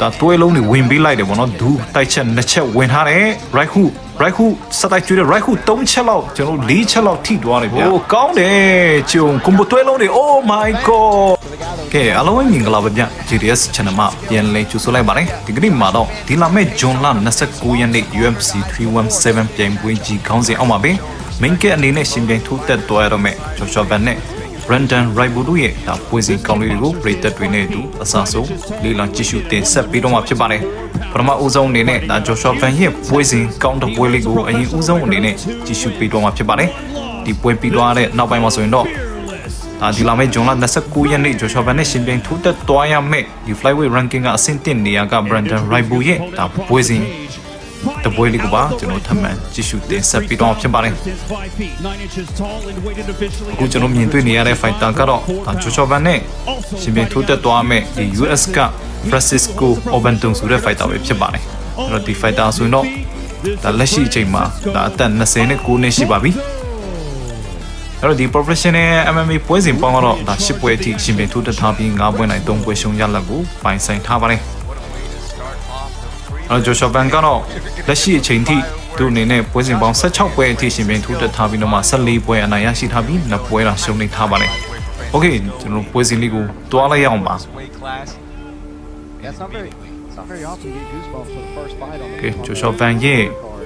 ဒါတွဲလုံးတွေဝင်ပေးလိုက်တယ်ပေါ့နော်ဒူးတိုက်ချက်နှစ်ချက်ဝင်ထားတယ် right hook right hook စတိုက်ကျွေးတဲ့ right hook ၃ချက်လောက်ကျွန်တော်၄ချက်လောက်ထိသွားတယ်ဗျာဟိုကောင်းတယ်ကျုံကွန်ဘတွဲလုံးတွေ oh my god ကဲအားလုံးပဲမင်္ဂလာပါဗျ GDS channel မှာပြန်လည်ကြိုဆိုလိုက်ပါတယ်ဒီကနေ့မှာတော့ဒီလာမယ့်ဇွန်လ29ရက်နေ့ UFC 317ပြိုင်ပွဲကြီးခေါင်းစဉ်အောက်မှာပဲ main ကအနေနဲ့ရှင်ပြိုင်ထိုးတက်သွားရတော့မယ်ဂျော်ရှော့ဗန်နဲ့ Brandon Raibu တို့ရဲ့ဒါပွဲစဉ်ကောင်းလေးတွေကိုပြည်သက်တွေနဲ့အတူအစားဆုံးလေးလံကြည့်ရှုတင်ဆက်ပေးတော့မှာဖြစ်ပါတယ်ပထမဦးဆုံးအနေနဲ့ဒါ Joshua Van ရဲ့ပွဲစဉ်ကောင်းတဲ့ပွဲလေးကိုအရင်ဦးဆုံးအနေနဲ့ကြည့်ရှုပေးတော့မှာဖြစ်ပါတယ်ဒီပွဲပြီးသွားတဲ့နောက်ပိုင်းမှာဆိုရင်တော့ဒါဒီလာမယ့်ဂျွန်လ29ရက်နေ့ Joshua Van နဲ့ရှင်ပြိုင်ထိုးတက်သွားရမယ့်ဒီ flyweight ranking ကအဆင့်1နေရာက Brandon Raibu ရဲ့ဒါပွဲစဉ် တပွဲလေးကိုပါကျွန်တော်ထပ်မံကြည့်ရှုတင်ဆက်ပေးတော့မှာဖြစ်ပါတယ်အခုကျွန်တော်မြင်တွေ့နေရတဲ့ fighter ကတော့ဒါဂျိုချောဗန်နဲ့ရှင်ပြိုင်ထိုးတက်သွားမဲ့ဒီ US က Francisco Obanton ဆိုတဲ့ fighter ပဲဖြစ်ပါတယ်အဲ့တော့ဒီ fighter ဆိုရင်တော့ဒါလက်ရှိအချိန်မှာဒါအသက်20နဲ့9နှစ်ရှိပါပြီအဲ့တော့ဒီ professional MMA ပွဲစဉ်ပေါင်းတော့ဒါ10ပွဲအထိရှင်ပြိုင်ထိုးတက်ထားပြီး9ပွဲနိုင်3ပွဲရှုံးရလက်ကိုပိုင်ဆိုင်ထားပါတယ် အဲ့တော့ဂျိုချောဗန်ကတော့လက်ရှိအချိန်ထိသူအနေနဲ့ပွဲစဉ်ပေါင်း16ပွဲအထိရှင်ပြိုင်ထိုးတက်ထားပြီးတော့မှ14ပွဲအနိုင်ရရှိထားပြီး2ပွဲတော့ရှုံးနေထားပါတယ်။ Okay ကျွန်တော်ပွဲစဉ်လေးကိုတွားလိုက်ရအောင်ပါ weight class. Yeah, it's not very, it's not very often you get goosebumps for the first fight on the Okay, on the Joshua main Van Ye. card.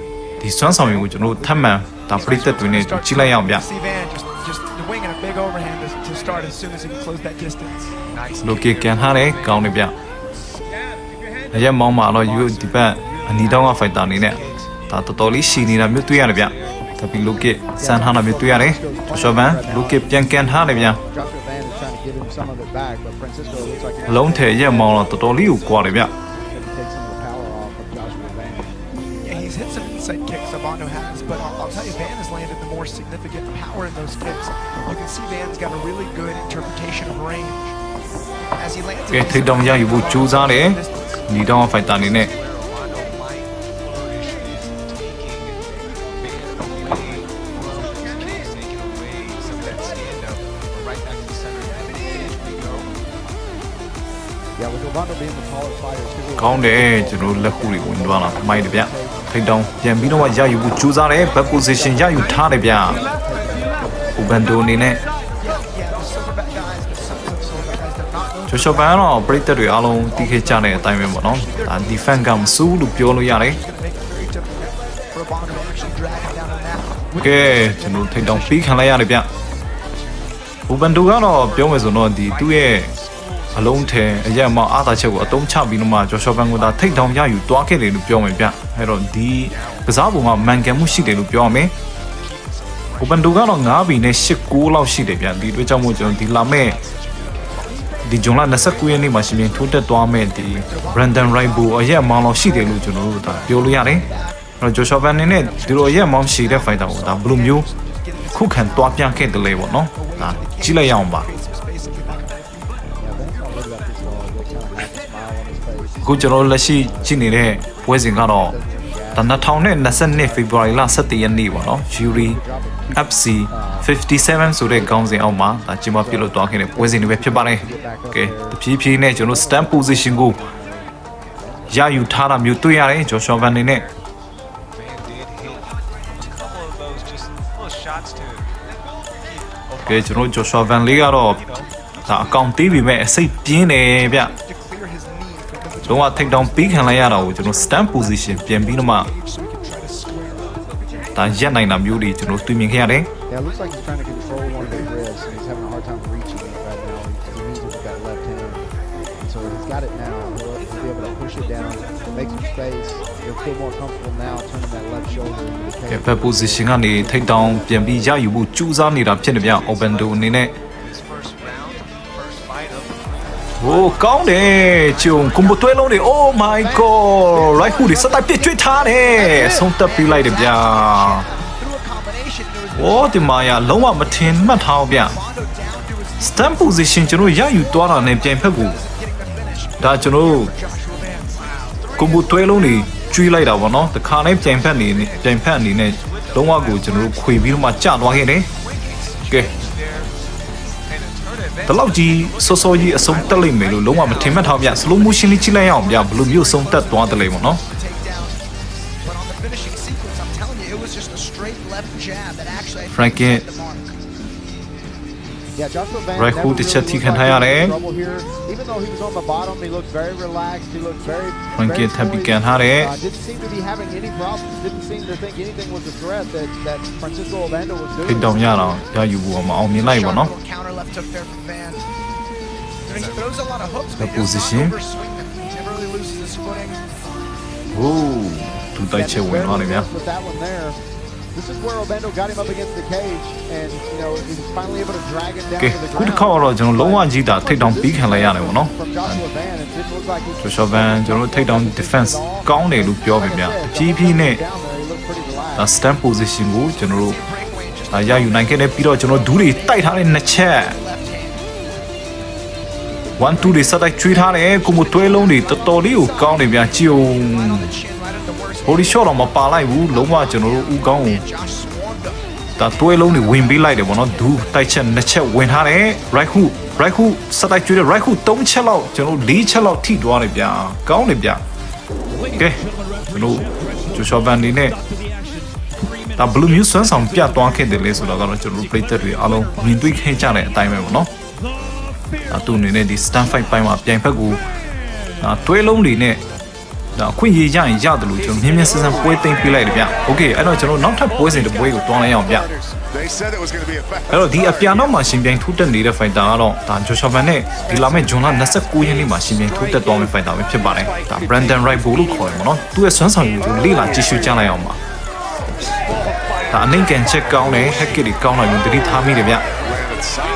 ဒီစွမ်းဆောင်ရည်ကိုကျွန်တော်တို့ထပ်မံဒါပရိသတ်တွေနဲ့ကြည့်လိုက်ရအောင်ဗျ See Van just just winging a big overhand to, to start as soon as he can close that distance. Nice. လို ရက်မောင်းမှာတော့ယူဒီဘက်အနီတောင်းကဖိုက်တာအနေနဲ့ဒါတော်တော်လေးရှည်နေတာမျိုးတွေ့ရတယ်ဗျဒါပြီးလိုကေစမ်းထားတာမျိုးတွေ့ရတယ်ဂျိုရှောဗန်လိုကေပြန်ကန်ထားတယ်ဗျ Joshua Van is trying to give him some of it back, but Francisco looks like အလုံးထဲရက်မောင်းတော့တော်တော်လေးကိုကွာတယ်ဗျ he's going to take some of the power off of Joshua Van. Yeah, he's hit some inside kicks. Sabando has, but I'll, I'll tell you, Van has landed the more significant power in those kicks. You can see Van's got a really good interpretation of range. As he lands, ကဲထိတ်တောင်ရယူဖို့ကြိုး စားတယ်နီတောင်းဖိုက်တာအနေနဲ့ Rondo might flourish is taking Van away from his kicks, taking away some of that stand up. Right back to the center. And here we go. Yeah, with Ovando being the taller fighter, it's 'cause ကောင်းတယ်ကျွန်တော်လက်ခုတွေဝင်သွားတာမိုက်တယ်ဗျထိတ်တောင်ပြန်ပြီးတော့ရယူဖို့ကြိုးစားတယ်ဘက် position ရယူထားတယ်ဗျဥပန်ဒိုအနေနဲ့ ဂျိုရှောပန်ကတော့ပရိသတ်တွေအားလုံးတီးခဲ့ကြတဲ့အတိုင်းပဲပေါ့နော်ဒါ defense ကမစူးလို့ပြောလို့ရတယ် to make it very difficult for Rondo to actually drag him down to the mat. ကဲကျွန်တော်ထိတ်တောင်ပြီးခံလိုက်ရတယ်ဗျဥပန်ဒိုကတော့ပြောမယ်ဆိုတော့ဒီသူ့ရဲ့အလုံးထဲအရက်မောင်အားသာချက်ကိုအတုံးချပြီးတော့မှဂျိုရှောပန်ကဒါထိတ်တောင်ရယူတွားခဲ့တယ်လို့ပြောမယ်ဗျအဲ့တော့ဒီကစားပုံကမှန်ကန်မှုရှိတယ်လို့ပြောရမယ်။ Open 2ကတော့9ဘီနဲ့8 9လောက်ရှိတယ်ဗျ။ဒီအတွက်ကြောင့်မို့ကျွန်တော်ဒီလာမဲ့ ဒီဂျွန်လ29ရက်နေ့မှာရှင်ပြန်ထိုးတက်သွားမဲ့ဒီ Brandon Raibo အရက်မောင်းလောက်ရှိတယ်လို့ကျွန်တော်တို့ဒါပြောလို့ရတယ်။အဲ့တော့ Joshua Van နဲ့ဒီလိုအရက်မောင်းရှိတဲ့ fighter ကိုဒါဘယ်လိုမျိုးခုခံတွားပြခဲ့တယ်လဲပေါ့နော်။ဒါကြည့်လိုက်ရအောင်ပါ Yeah, Van's not ready about this at all. He looks kind of have a smile on his face. အခုကျွန်တော်တို့လက်ရှိကြည့်နေတဲ့ပွဲစဉ်ကတော့ ဒါ2022 February လ17ရက်နေ့ပေါ့နော် Fury FC 57ဆိုတဲ့ခေါင်းစဉ်အောက်မှာဒါကျင်းပပြုလုပ်သွားခဲ့တဲ့ပွဲစဉ်တွေပဲဖြစ်ပါတယ်။ Okay တဖြည်းဖြည်းနဲ့ကျွန်တော် stand position ကိုရယူထားတာမျိုးတွေ့ရတယ် Joshua Van နေနဲ့ Van did hit a couple of those just little shots to ကဲကျွန်တော် Joshua Van လေးကတော့ဒါအကောင့်သေးပြီမဲ့အစိတ်ပြင်းတယ်ဗျ လုံးဝထိတ်တောင်ပြီးခံလိုက်ရတာကိုကျွန်တော် stand position ပြင်ပြီးတော့မှ cage so he can try to square up. ဒါရက်နိုင်တာမျိုးတွေကျွန်တော်တွေ့မြင်ခဲ့ရတယ် Yeah, it looks like he's trying to control one of his wrists, and he's having a hard time reaching it right now. He, he needs it with that left hand. And so he's got it now. He'll, he'll be able to push it down, make some space. He'll feel more comfortable now turning that left shoulder into the ကဲ cage. ဘက် position ကနေထိတ်တောင်ပြန်ပြီးရယူဖို့ကြိုးစားနေတာဖြစ်နေဗျ open door အနေနဲ့ ဟိုးကောင်းတယ်ကျုံကွန်ဘတွဲလုံးတွေ oh my god right hook တွေစတိုက်ပြစ်ကျွေးထားတယ်ဆုံးသက်ပြီးလိုက်တယ်ဗျ Through a combination, it was ဟိုးဒီမာယာလုံးဝမထင်မှတ်ထားဘူးဗျ Rondo down to his stand position ကျွန်တော်ရယူသွားတာနဲ့ပြန်ဖက်ကိုဒါကျွန်တော် Joshua Van. ကွန်ဘတွဲလုံးတွေကျွေးလိုက်တာပေါ့နော်တခါနဲ့ပြန်ဖက်နေနေပြန်ဖက်အနေနဲ့လုံးဝကိုကျွန်တော်ခွေပြီးတော့မှကြာသွားခဲ့တယ်ကဲ ဒီလောက်ကြီးစောစောကြီးအဆုံးတက်လိမ့်မယ်လို့လုံးဝမထင်မှတ်ထားဗျ slow motion လေးကြည့်လိုက်ရအောင်ဗျဘယ်လိုမျိုးအဆုံးတက်သွားတယ်လဲပေါ့နော် takedown. But on the finishing sequence, I'm telling you, it was just a straight left jab that actually I think Frankie. Raihu dikkat thikan hayale. Bangkit habikan đấy. Thì đồng nhà nào, nhà dù bùa mà ông miếng này bọn nó. The position. Ồ, tụi ta chơi quên nó này nhá. ဟိုးသူတိုက်ချက်ဝင်သွားတယ်ဗျာ With that one there. This is where Obando got him up against the cage, and you know he was finally able to drag him down ကဲ to the ခုတစ် ground. ခေါက်တော့ကျွန်တော်လုံးဝကြီးတာထိတ်တောင်ပြီးခံလိုက်ရတယ်ပေါ့နော် From Joshua Van, it didn't look like he ဂျိုရှော့ဗန်ကျွန်တော်တို့ထိတ်တောင် defense ကောင်းတယ်လို့ပြောပြီဗျာအကြီးကြီးနဲ့ down there, he looked pretty relaxed. ဒါ stand position ကိုကျွန်တော်တို့ Breakaway and just ဒါရယူနိုင်ခဲ့တယ်ပြီးတော့ကျွန်တော်ဒူးတွေတိုက်ထားတဲ့နှစ်ချက် left hand. 1 2တွေစတိုက်ချွေးထားတယ်ကိုမတွဲလုံးတွေတော်တော်လေးကိုကောင်းတယ်ဗျာကြည်ုံ Right on body shot တော့မပါလိုက်ဘူးလုံးဝကျွန်တော်တို့ဦးကောင်းကို Josh swarmed him. ဒါတွဲလုံးတွေဝင်ပေးလိုက်တယ်ပေါ့နော်ဒူးတိုက်ချက်နှစ်ချက်ဝင်ထားတယ် right hook right hook စတိုက်ကျွေးတယ် right hook 3ချက်လောက်ကျွန်တော်4ချက်လောက်ထိသွားတယ်ဗျာကောင်းတယ်ဗျာကဲကျွန်တော်ဂျိုရှော့ဗန်ဒီနဲ့ဒါဘလူးမျိုးဆွမ်းဆောင်ပြသွားခဲ့တယ်လေဆိုတော့ကတော့ကျွန်တော်တို့ပရိသတ်တွေအားလုံးမြင်တွေ့ခဲ့ကြတဲ့အတိုင်းပဲပေါ့နော်ဒါသူ့အနေနဲ့ဒီ stand fight ပိုင်းမှာပြိုင်ဖက်ကိုဒါတွဲလုံးတွေနဲ့ဒါ အခွင့်အရေးရရင်ရတယ်လို့ကျွန်တော်မြင်းမြန်းဆန်းဆန်းပွဲသိမ်းပေးလိုက်တယ်ဗျ။ Okay အဲ့တော့ကျွန်တော်နောက်ထပ်ပွဲစဉ်တစ်ပွဲကိုတွန်းလိုက်အောင်ဗျ။ They said it was going to be a fast အဲ့တော့ဒီအပြန်တော့မှရှင်ပြိုင်ထိုးတက်နေတဲ့ fighter ကတော့ဒါဂျိုရှော့ဗန်နဲ့ဒီလာမယ့်ဂျွန်လ29ရက်နေ့မှာရှင်ပြိုင်ထိုးတက်သွားမယ့် fighter ပဲဖြစ်ပါတယ်ဒါ Brandon Wright ဘို့လို့ခေါ်တယ်ပေါ့နော်သူရဲ့ဆွမ်းဆောင်ရည်ကိုလေ့လာကြည့်ရှုကြလိုက်အောင်ပါဒါအနိုင်ကန်ချက်ကောင်းတယ် hack တွေကောင်းလာရင်တတိထားမိတယ်ဗျ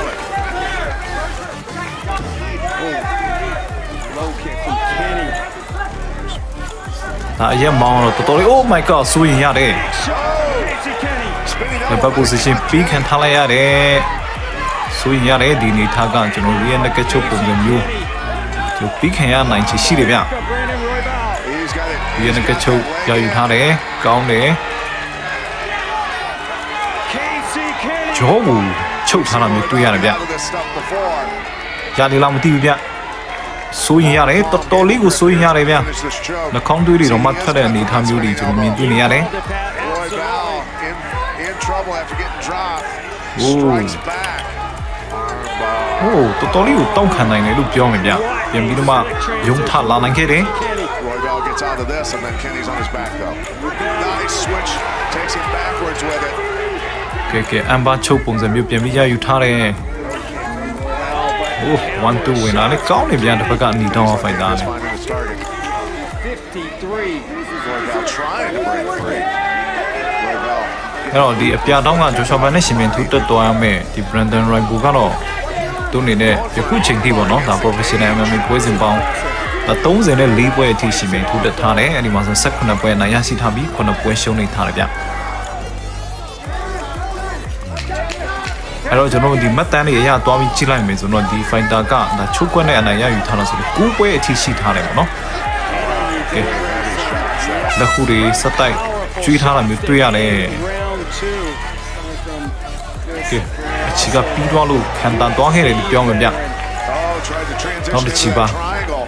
ဒါအရက်မောင်းတော့တော်တော်လေး oh my god ဆိုရင်ရတယ် Casey Kenny. Spinning ဒီဘက် position ပြီးခံထားလိုက်ရတယ်ဆိုရင်ရတယ်ဒီနေထားကကျွန်တော် real naked ချုပ်ပုံစံမျိုးကျွန်တော်ပြီးခံရနိုင်ချေရှိတယ်ဗျ Got Brandon Royval. He's got it. ဒီနကချုပ်ရယူထားတယ်ကောင်းတယ် Casey Kenny. ဂျောကိုချုပ်ထားတာမျိုးတွေ့ရတယ်ဗျ Out of this stuff before. ရတယ်လားမသိဘူးဗျ စိုးရင်ရတယ်တော်တော်လေးကိုစိုးရင်ရတယ်ဗျ Finish this choke. နှာခေါင်းသွေးတွေတော့မှထွက်တဲ့အနေအထားမျိုးတွေကျွန်တော်မြင်တွေ့နေရတယ် Roy Val in, in trouble after getting dropped. Ooh. Strikes back. Armbar. ဟိုတော်တော်လေးကိုတောင့်ခံနိုင်တယ်လို့ပြောမယ်ဗျပြန်ပြီးတော့မှယုံထလာနိုင်ခဲ့တယ် Kenny. Roy Val gets out of this, and then Kenny's on his back, though. Nice switch. Takes him backwards with it. ကဲကဲအမ်ဘာချုပ်ပုံစံမျိုးပြန်ပြီးရယူထားတယ် ဟို1 2ဝင်လာလေကောင်းတယ်ဗျတစ်ဖက်ကအနီတောင်းဖိုင်တာ That's နဲ့ finding his target. 53. Roy Val trying to break free. Roy Val အဲ့တော့ဒီအပြာတောင်းကဂျိုရှော့ဗန်နဲ့ရှင်ပြန်ထူးတက်သွားရမယ်ဒီ Brandon Roybo ကတော့သူအနေနဲ့ယခုချိန်ထိပေါ့နော်ဒါ professional MMA ပွဲစဉ်ပေါင်းဒါ30နဲ့4ပွဲအထိရှင်ပြန်ထူးတက်ထားတယ်အဲ့ဒီမှာဆို18ပွဲနိုင်ရရှိထားပြီး9ပွဲရှုံးနေထားတယ်ဗျ အဲ့တော့ကျွန်တော်တို့ဒီမှတ်တမ်းတွေအရသွားပြီးကြည့်လိုက်မယ်ဆိုတော့ဒီ fighter ကဒါချုပ်ကွက်နဲ့အနိုင်ရယူထားတာဆိုတော့9ပွဲအထိရှိထားတယ်ပေါ့နော်ကဲလက်ခုတွေစက်တိုက်ကျွေးထားတာမျိုးတွေ့ရတယ် Round two. Coming from ကဲအချီကပြီးသွားလို့ခံတန်သွားခဲ့တယ်လို့ပြောမှာဗျ Oh, tried to transition Don't into Chiba. that triangle.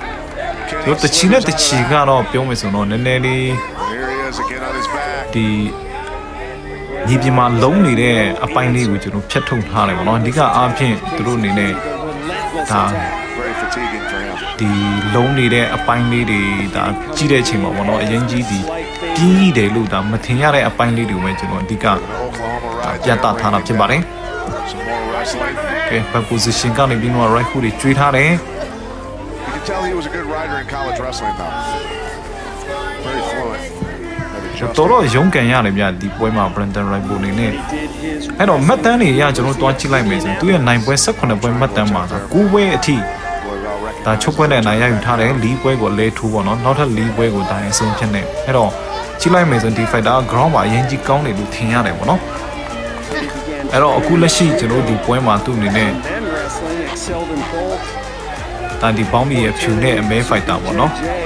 တို့တချီနဲ့တချီကတော့ပြောမယ်ဆိုတော့နည်းနည်းလေး Here he is again on his back. ဒီ ညီပြမှာလုံးနေတဲ့အပိုင်းလေးကိုကျွန်တော်ဖြတ်ထုတ်ထားတယ်ပေါ့နော်အဓိကအားဖြင့်သူတို့အနေနဲ့ the relentless ဒါ attack. Very fatiguing for him. ဒီလုံးနေတဲ့အပိုင်းလေးတွေဒါကြီးတဲ့အချိန်မှာပေါ့နော်အရင်ကြီးဒီကြီးတယ်လို့ဒါမထင်ရတဲ့အပိုင်းလေးတွေပဲကျွန်တော်အဓိက Oklahoma ride. ပြသထားတာဖြစ်ပါတယ် Some more wrestling. ကဲဘက် position ကနေပြီးတော့ right hook တွေကျွေးထားတယ် You can tell he was a good rider in college wrestling, though. Very fluent. Had တော် adjusted. တော်ရုန်းကန်ရတယ်ဗျဒီပွဲမှာ Brandon Roybo အနေနဲ့ He did his အဲ့တော့မှတ်တမ်းတွေအရကျွန်တော်တို့တွားကြည့်လိုက်မယ်ဆိုရင်သူရဲ့နိုင်ပွဲ18ပွဲမှတ်တမ်းမှာဒါ9ပွဲအထိ Roy Val ဒါ recognized ချုပ်ပွဲနဲ့နိုင်ရယူထားတယ်၄ပွဲကိုလဲထိုးပေါ့နော်နောက်ထပ်၄ပွဲကိုဒါရင်ဆုံးဖြစ်နေအဲ့တော့ကြည့်လိုက်မယ်ဆိုရင်ဒီ fighter ground မှာအရင်ကြီးကောင်းတယ်လို့ထင်ရတယ်ပေါ့နော် he began အဲ့တော့အခုလက်ရှိကျွန်တော်တို့ဒီပွဲမှာသူ့အနေနဲ့ then wrestling excelled in both. ဒါဒီပေါင်းမီရဲ့ဖြူနဲ့အမဲ fighter ပေါ့နော် Jay.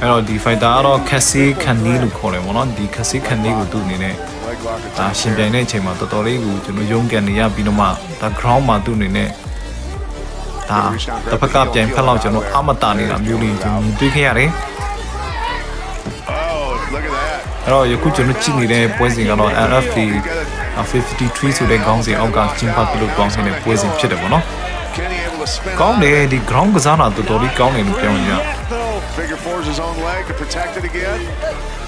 အဲ့တော့ဒီ fighter ကတော့ Cassie Candy လို့ခေါ်တယ်ပေါ့နော်ဒီ Cassie Candy ကိုသူ့အနေနဲ့ leg lock ဒါ attack. ရှင်ပြိုင်တဲ့အချိန်မှာတော်တော်လေးကိုကျွန်တော်ရုန်းကန်နေရပြီးတော့မှဒါ ground မှာသူ့အနေနဲ့ဒါတစ်ဖက်ကပြန်ဖက်လောက်ကျွန်တော်အမတာနေတာမျိုးလေးကျွန်တော်တွေ့ခဲ့ရတယ် Oh, look at that. အဲ့တော့ယခုကျွန်တော်ကြည့်နေတဲ့ပွဲစဉ်ကတော့ RFD 53ဆိုတဲ့ခေါင်းစဉ်အောက်ကကျင်းပပြုလုပ်သွားနေတဲ့ပွဲစဉ်ဖြစ်တယ်ပေါ့နော် Kenny able to spin ကောင်း on တယ် it. ဒီ ground ကစားတာတော်တော်လေးကောင်းတယ်လို့ပြောရရင် Figure fours his own leg to protect it again.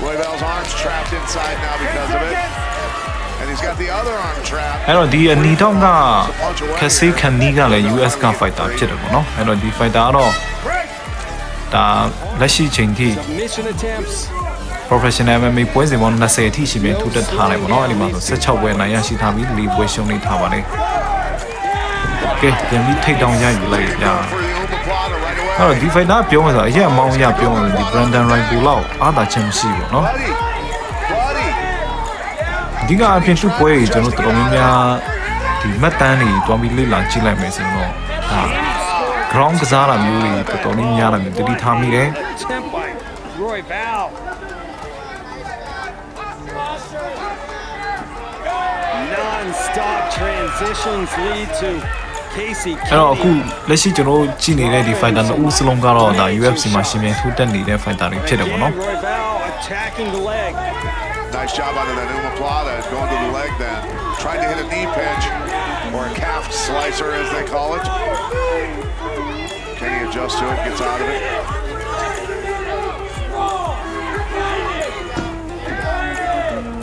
Royval's arms trapped inside now because of it. And he's got the other arm trapped. အဲ့တော့ဒီအနီတောင်းကခက်ဆေးခန်နီးကလည်း US က fighter ဖြစ်တယ်ပေါ့နော်အဲ့တော့ဒီ fighter ကတော့ဒါလက်ရှိချိန်ထိ Submission attempts. professional MMA ပွဲစဉ်ပေါင်း20အထိရှိပြီထူတက်ထားတယ်ပေါ့နော်အဲ့ဒီမှာဆို16ပွဲနိုင်ရရှိထားပြီးလီပွဲရှုံးနေထားပါတယ်ကဲပြန်ပြီးထိတ်တောင်ရယူလိုက်ကြ For the omoplata right away. အဲ့တော့ဒီ fighter ပြောမှဆိုအရက်အမောင်းရပြောမှဒီ Brandon Rival လောက်အားသာချက်မရှိဘူးเนาะ Buddy. Buddy. အဓိကအပြင်သူ့ပွဲကြီးကျွန်တော်တော်တော်များများဒီမှတ်တမ်းတွေတွားပြီးလေ့လာကြည့်လိုက်မယ်ဆိုတော့ဒါ ground ကစားတာမျိုးတွေတော်တော်လေးများတာမျိုးတတိထားမိတယ် Attempt by Roy Val. Non-stop transitions lead to Casey အဲ့တော့အခု Kenny. လက်ရှိကျွန်တော်ကြည့်နေတဲ့ဒီ fighter နှစ်ဦးစလုံးကတော့ဒါ UFC မှာရှင်ပြန်ထိုးတက်နေတဲ့ fighter တွေဖြစ်တယ်ပေါ့နော် Again, Roy Val attacking the leg. Nice job out of that omoplata. Going to the leg then. Tried to hit a knee pinch or a calf slicer as they call it. Kenny adjusts to it, gets out of it.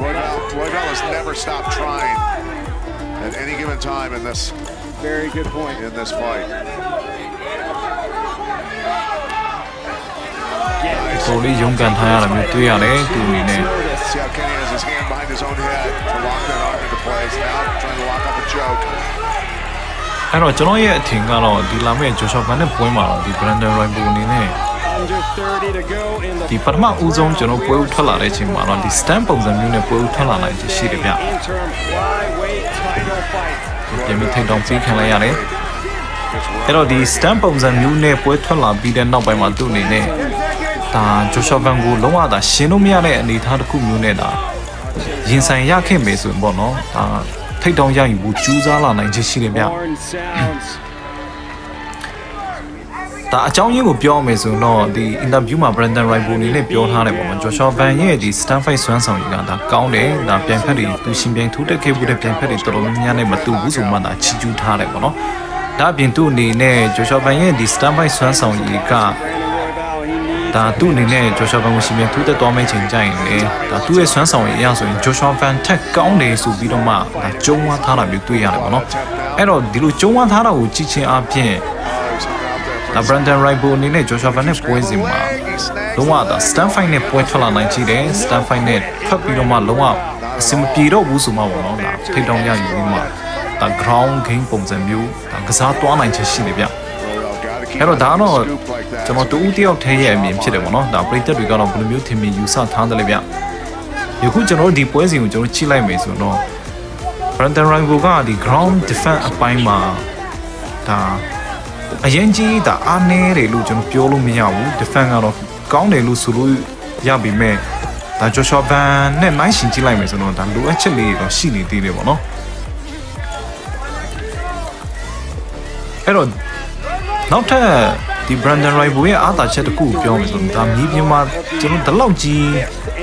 Royval, Royval has never stopped trying at any given time in this Very good point. in this fight. တော်လေးရုန်းကန်ထားရတာမျိုးတွေ့ရတယ်သူအနေနဲ့ Notice. See how Kenny has his hand behind his own head to lock that arm into place. Now trying to lock up a choke. အဲ့တော့ကျွန်တော်ရဲ့အထင်ကတော့ဒီလာမယ့်ဂျိုရှော့ဗန်နဲ့ပွဲမှာတော့ဒီ Brandon Royal အနေနဲ့ Under 30 to go in the ဒီပထမဦးဆုံးကျွန်တော်ပွဲဦးထွက်လာတဲ့အချိန်မှာတော့ဒီ stand ပုံစံမျိုးနဲ့ပွဲဦးထွက်လာနိုင်ချင်ရှိတယ်ဗျ interim flyweight title fight. ပြန်ပြီးထိတ်တောင်ပြီးခံလိုက်ရတယ် Gets run အဲ့တော့ဒီ stand ပုံစံမျိုးနဲ့ပွဲထွက်လာပြီးတဲ့နောက်ပိုင်းမှာသူ့အနေနဲ့ဒါဂျိုရှော့ဗန်ကိုလုံးဝသာရှင်းလို့မရတဲ့အနေအထားတစ်ခုမျိုးနဲ့ဒါရင်ဆိုင်ရခဲ့မယ်ဆိုရင်ပေါ့နော်ဒါထိတ်တောင်ရယူဖို့ကြိုးစားလာနိုင်ချင်ရှိတယ်ဗျ Horn sounds. ဒါအကြောင်းရင်းကိုပြောရမယ်ဆိုတော့ဒီ interview မှာ Brandon Rival အနေနဲ့ပြောထားတယ်ပေါ့နော် Joshua Van ရဲ့ဒီ stand fight စွမ်းဆောင်ရည်ကဒါကောင်းတယ်ဒါပြန်ဖက်တွေသူရှင်ပြန်ထိုးတက်ခဲ့မှုတဲ့ပြန်ဖက်တွေတော်တော်များများနဲ့မတူဘူးဆိုမှဒါချီကျူးထားတယ်ပေါ့နော်ဒါအပြင်သူ့အနေနဲ့ Joshua Van ရဲ့ဒီ stand fight စွမ်းဆောင်ရည်က Brandon Royval, he needs ဒါသူ့အနေနဲ့ Joshua Van ကိုရှင်ပြန်ထိုးတက်သွားမယ့်ချိန်ကျရင်လေဒါသူ့ရဲ့စွမ်းဆောင်ရည်အရဆိုရင် Joshua Van ထက်ကောင်းတယ်ဆိုပြီးတော့မှဒါကျုံးဝါထားတာမျိုးတွေ့ရတယ်ပေါ့နော်အဲ့တော့ဒီလိုကျုံးဝါထားတာကိုကြည့်ချင်းအပြင် ဒါ Brandon Rival အနေနဲ့ Joshua Van နဲ့ပွဲစဉ်မှာ He snags လုံးဝဒါ stand fight နဲ့ပွဲထွက်လာနိုင်ကြည့်တယ် stand fight နဲ့ထွက်ပြီးတော့မှလုံးဝအဆင်မပြေတော့ဘူးဆိုမှပေါ့နော်ဒါထိတ်တောင်ရယူပြီးမှဒါ ground game ပုံစံမျိုးဒါကစားသွားနိုင်ချက်ရှိတယ်ဗျ Royval gotta keep အဲ့တော့ဒါကတော့ a scoop like that. ကျွန်တော်တူဦးတယောက်ထဲရဲ့အမြင်ဖြစ်တယ်ပေါ့နော်ဒါပရိသတ်တွေကတော့ဘယ်လိုမျိုးထင်မြင်ယူဆထားတယ်လဲဗျယခုကျွန်တော်တို့ဒီပွဲစဉ်ကိုကျွန်တော်ကြည့်လိုက်မယ်ဆိုတော့ Brandon Rival ကဒီ ground defense အပိုင်းမှာဒါ အရင်ကြီးဒါအားနည်းတယ်လို့ကျွန်တော်ပြောလို့မရဘူး defense ကတော့ကောင်းတယ်လို့ဆိုလို့ရပြီမဲ့ဒါ Joshua Van နဲ့နိုင်ရှင်ကြည့်လိုက်မယ်ဆိုတော့ဒါလိုအပ်ချက်လေးတွေတော့ရှိနေသေးတယ်ပေါ့နော်အဲ့တော့နောက်ထပ်ဒီ Brandon Rival ရဲ့အားသာချက်တစ်ခုကိုပြောမယ်ဆိုတော့ဒါမြေပြင်မှာကျွန်တော်ဒီလောက်ကြီး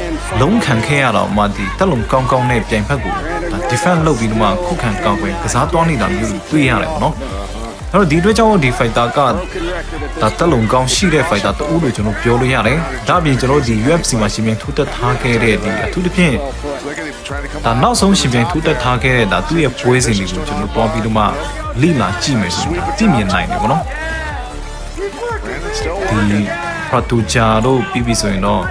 and လုံးခံခဲ့ရတော့မှဒီတက်လုံးကောင်းကောင်းနဲ့ပြိုင်ဖက်ကိုဒါ defense လုပ်ပြီးတော့မှခုခံကောင်းပဲကစားသွားနေတာမျိုးတွေတွေ့ရတယ်ပေါ့နော် အဲ့တော့ဒီအတွက်ကြောင့်ဒီ fighter က broken record at ဒါတက်လုံးကောင်းရှိတဲ့ fighter တူလို့ကျွန်တော်ပြောလို့ရတယ်ဒါအပြင်ကျွန်တော်ဒီ UFC မှာရှင်ပြန်ထူတက်ထားခဲ့တဲ့ဒီအထူးသဖြင့် Look at him trying to come ဒါနောက်ဆုံးရှင်ပြန်ထူတက်ထားခဲ့တဲ့ဒါသူ့ရဲ့ပွဲစဉ်တွေကိုကျွန်တော်တွားပြီးတော့မှလိလာကြည့်မယ်ဆိုရင်ဒါသိမြင်နိုင်တယ်ပေါ့နော် Brandon still ဒီ working. Pratuja တို့ပြီးပြီဆိုရင်တော့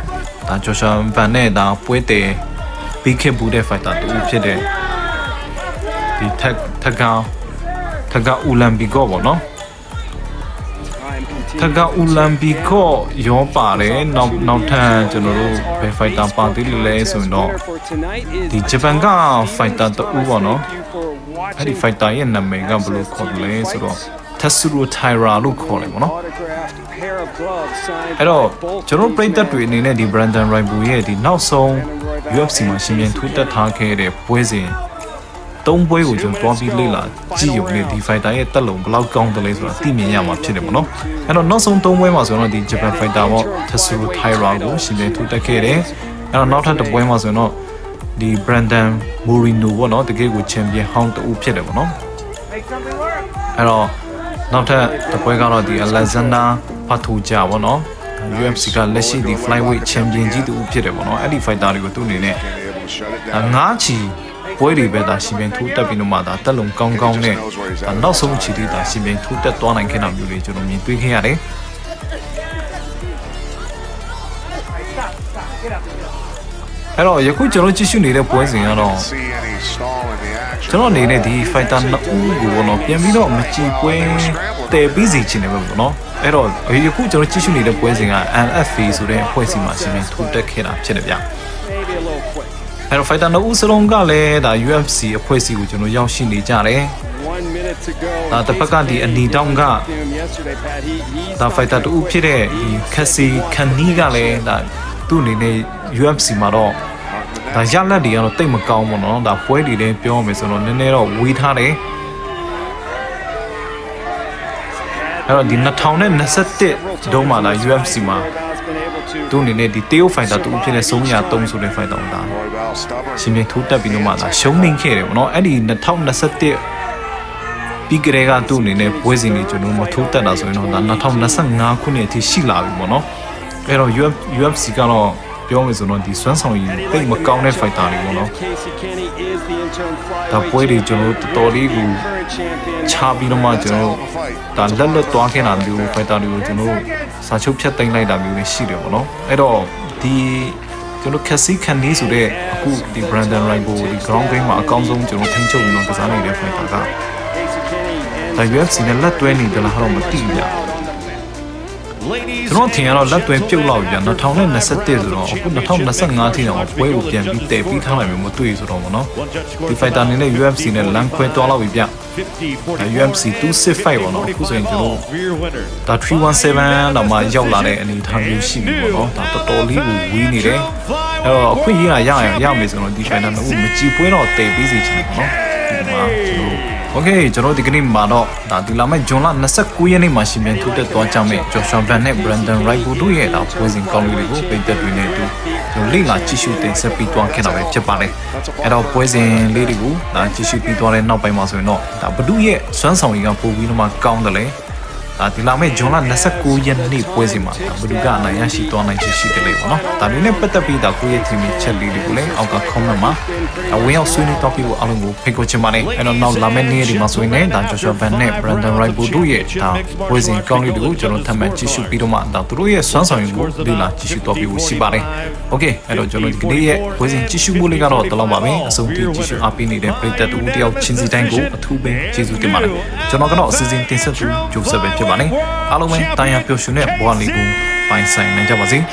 ဒါ Joshua Van နဲ့ဒါပွဲတယ်ပြီးခဲ့ဘူးတဲ့ fighter တူဖြစ်တဲ့ဒီထက်ထက်ကောင် ထက်ကောင်ဦးလံဘီကောပေါ့နော် time ထက်ကောင်ဦးလံဘီကောရောပါတယ်နောက်နောက်ထပ်ကျွန်တော်တို့ဘယ် fighter ပါသေးလို့လဲဆိုရင်တော့ for tonight is ဒီဂျပန်က fighter တူပေါ့နော် Thank you for အဲ့ဒီ watching fighter ရဲ့နာမည်ကဘယ်လိုခေါ်လဲဆိုတော့ Tatsuro Taira လို့ခေါ်တယ်ပေါ့နော် autographed pair of gloves signed အဲ့တော့ by both ကျွန်တော်ပရိသတ်တွေအနေနဲ့ဒီ Brandon Rival ရဲ့ဒီနောက်ဆုံး UFC မှာရှင်ပြန်ထူးတက်ထားခဲ့တဲ့ပွဲစဉ် သုံးပွဲကိုကျွန်တော်တွားပြီးလေ့လာကြည့်ရုံနဲ့ဒီ fighter ရဲ့တက်လုံဘယ်လောက်ကောင်းတယ်လဲဆိုတာသိမြင်ရမှာဖြစ်တယ်ပေါ့နော်အဲ့တော့နောက်ဆုံးသုံးပွဲမှာဆိုတော့ဒီ Japan fighter ပေါ့ Tatsuro Taira ကိုရှင်ပြန်ထိုးတက်ခဲ့တယ်အဲ့တော့နောက်ထပ်တစ်ပွဲမှာဆိုတော့ဒီ Brandon Moreno ပေါ့နော်တကယ်ကို champion ဟောင်းတူဖြစ်တယ်ပေါ့နော်အဲ့တော့နောက်ထပ်တစ်ပွဲကတော့ဒီ Alexander Patuja ပေါ့နော် UFC ကလက်ရှိဒီ flyweight champion ကြီးတူဖြစ်တယ်ပေါ့နော်အဲ့ဒီ fighter တွေကိုသူ့အနေနဲ့ Able to shut it ဒါ down. ငါးချီ ပွဲတွေပဲဒါရှင်ပြန်ထိုးတက်ပြီးတော့မှဒါတက်လုံကောင်းကောင်းနဲ့ဒါနောက်ဆုံးချီတီဒါရှင်ပြန်ထိုးတက်သွားနိုင်ခဲ့တာမျိုးတွေကျွန်တော်မြင်တွေ့ခဲ့ရတယ်အဲ့တော့ယခုကျွန်တော်ကြည့်ရှုနေတဲ့ပွဲစဉ်ကတော့ See any stall in the action. ကျွန်တော်အနေနဲ့ဒီ fighter နှစ်ဦးကိုပေါ့နော်ပြန်ပြီးတော့မကြည့်ပွဲတည်ပြီးစီချင်တယ်ပဲပေါ့နော်အဲ့တော့ယခုကျွန်တော်ကြည့်ရှုနေတဲ့ပွဲစဉ်က NFA ဆိုတဲ့အဖွဲ့အစည်းမှာရှင်ပြန်ထိုးတက်ခဲ့တာဖြစ်တယ်ဗျ အဲ့တော့ fighter နှစ်ဦးစလုံးကလည်းဒါ UFC အဖွဲ့အစည်းကိုကျွန်တော်ရောက်ရှိနေကြတယ် One minute to go. ဒါတစ်ဖက်ကဒီအနီတောင်က Yesterday, Pat, he, he's ဒါ fighter တူဖြစ်တဲ့ဒီခက်စီခန်နီကလည်းဒါသူ့အနေနဲ့ UFC မှာတော့ဒါရလက်တွေကတော့တိတ်မကောင်းဘူးเนาะဒါပွဲတွေလည်းပြောရမယ်ဆိုတော့နည်းနည်းတော့ဝေးထားတယ်အဲ့တော့ဒီ2021တုန်းမှာလာ UFC မှာ been able to သူ့အနေနဲ့ဒီတေယို fighter တူဖြစ်တဲ့ဆုံးရ3ဆိုတဲ့ fighter ကိုဒါ Royval stubborn. ရှင်ပြန်ထိုးတက်ပြီးတော့မှဒါရှုံးနေခဲ့တယ်ဗောနော်အဲ့ဒီ2021ပြီးကြတဲ့ကသူ့အနေနဲ့ပွဲစဉ်တွေကျွန်တော်မထိုးတက်တာဆိုရင်တော့ဒါ2025ခုနှစ်အထိရှိလာပြီဗောနော်အဲ့တော့ UF UFC ကတော့ ပြောမယ်ဆိုတော့ဒီစွမ်းဆောင်ရည်တိတ်မကောင်းတဲ့ fighter တွေဗောနော် Casey Kenny is the interim flyweight ဒါပွဲတွေကျွန်တော်တော်တော်လေးကို current champion. ချပြီးတော့မှကျွန်တော်ဒါလက်လွတ်သွားခဲ့တာမျိုး fighter တွေကိုကျွန်တော်စာချုပ်ဖြတ်သိမ်းလိုက်တာမျိုးတွေရှိတယ်ဗောနော်အဲ့တော့ဒီကျွန်တော်ခက်စီခန်နီဆိုတဲ့အခုဒီ Brandon Rigo ဒီ ground game မှာအကောင်းဆုံးကျွန်တော်ထိန်းချုပ်ပြီးတော့ကစားနေတဲ့ fighter က Casey Kenny and ဒါ UFC နဲ့လက်တွဲနေတယ်လားတော့မသိဘူးဗျ ကျွန်တော်ထင်ရတော့လက်တွဲပြုတ်လောက်ပြီဗျ2021ဆိုတော့အခု2025ထိတော့ပွဲကိုပြန်ပြီးတည်ပြီးထားနိုင်မျိုးမတွေ့ဆိုတော့ဗောနော်ဒီ fighter အနေနဲ့ UFC နဲ့လမ်းခွဲသွားလောက်ပြီဗျဒါ UFC 265ဗောနော်အခုဆိုရင်ကျွန်တော်ဒါ317တော့မှရောက်လာတဲ့အနေအထားမျိုးရှိပြီဗောနော်ဒါတော်တော်လေးကိုဝေးနေတယ်အဲ့တော့အခွင့်အရေးကရရရမယ်ဆိုတော့ဒီ fighter နှစ်ဦးမကြည်ပွဲတော့တည်ပြီးစီချင်တယ်ဗောနော်ဒီမှာကျွန်တော် โอเคကျွန်တော်ဒီကနေ့မှာတော့ဒါဒီလာမယ့်ဂျွန်လ29ရက်နေ့မှာရှင်ပြန်ထုတ်တက်သွားကြမယ်ဂျော်ရှွန်ဗန်နဲ့ Brandon Wright တို့ရဲ့ဒါပွဲစဉ်ကောင်းလေးတွေကိုပိတ်သက်တွေနဲ့အတူကျွန်တော်လေ့လာကြည့်ရှုတင်ဆက်ပြီးသွားခဲ့တာပဲဖြစ်ပါတယ်အဲ့တော့ပွဲစဉ်လေးတွေကိုဒါကြည့်ရှုပြီးသွားတဲ့နောက်ပိုင်းမှာဆိုရင်တော့ဒါဘဒုရဲ့စွမ်းဆောင်ရည်ကပိုပြီးတော့မှကောင်းတယ်လေ ဒါဒီလာမယ့်ဂျွန်လ29ရက်နေ့ပွဲစဉ်မှာဒါဘဒုကအနိုင်ရရှိသွားနိုင်ချေရှိတယ်လေပေါ့နော်ဒါလေးနဲ့ပတ်သက်ပြီးဒါကိုယ့်ရဲ့ team ချက်လေးတွေကိုလည်းအောက်က comment မှာဒါဝင်ရောက်ဆွေးနွေးတော့ပြီးအားလုံးကိုဖိတ်ခေါ်ချင်ပါတယ်အဲ့တော့နောက်လာမယ့်နေ့ဒီမှာဆိုရင်လည်းဒါ Joshua Van နဲ့ Brandon Wright တို့ရဲ့ဒါပွဲစဉ်ကောင်းလေးတွေကိုကျွန်တော်ထပ်မံကြည့်ရှုပြီးတော့မှဒါသူတို့ရဲ့စွမ်းဆောင်ရည်ကိုလေ့လာကြည့်ရှုတော့ပြီးရှိပါတယ်။ Okay အဲ့တော့ကျွန်တော်ဒီကနေ့ရဲ့ပွဲစဉ်ကြည့်ရှုမှုလေးကတော့ဒီလောက်ပါပဲအဆုံးထိကြည့်ရှုအားပေးနေတဲ့ပရိသတ်တို့တယောက်ချင်းစီတိုင်းကိုအထူးပဲကျေးဇူးတင်ပါတယ်။ကျွန်တော်ကတော့အစီအစဉ်တင်ဆက်သူဂျိုးဆက်ပဲဖြစ်ပါတယ်။အားလုံးပဲတာယာပျော်ရွှင်တဲ့ဘဝလေးကိုပိုင်ဆိုင်နိုင်ကြပါစေ။